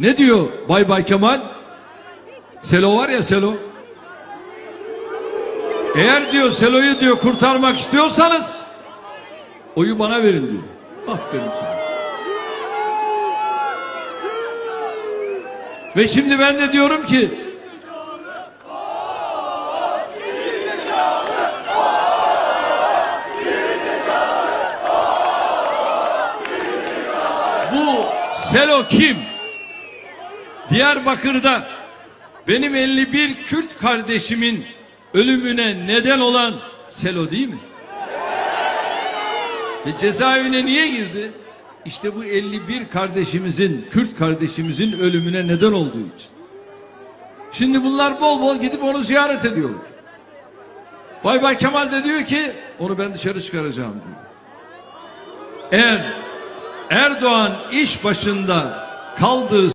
Ne diyor Bay Bay Kemal? Selo var ya Selo. Eğer diyor Selo'yu diyor kurtarmak istiyorsanız oyu bana verin diyor. Aferin sana. Ve şimdi ben de diyorum ki bu Selo kim? Diyarbakır'da benim 51 Kürt kardeşimin ölümüne neden olan Selo değil mi? Ve cezaevine niye girdi? İşte bu 51 kardeşimizin, Kürt kardeşimizin ölümüne neden olduğu için. Şimdi bunlar bol bol gidip onu ziyaret ediyorlar. Bay Bay Kemal de diyor ki onu ben dışarı çıkaracağım diyor. Eğer Erdoğan iş başında kaldığı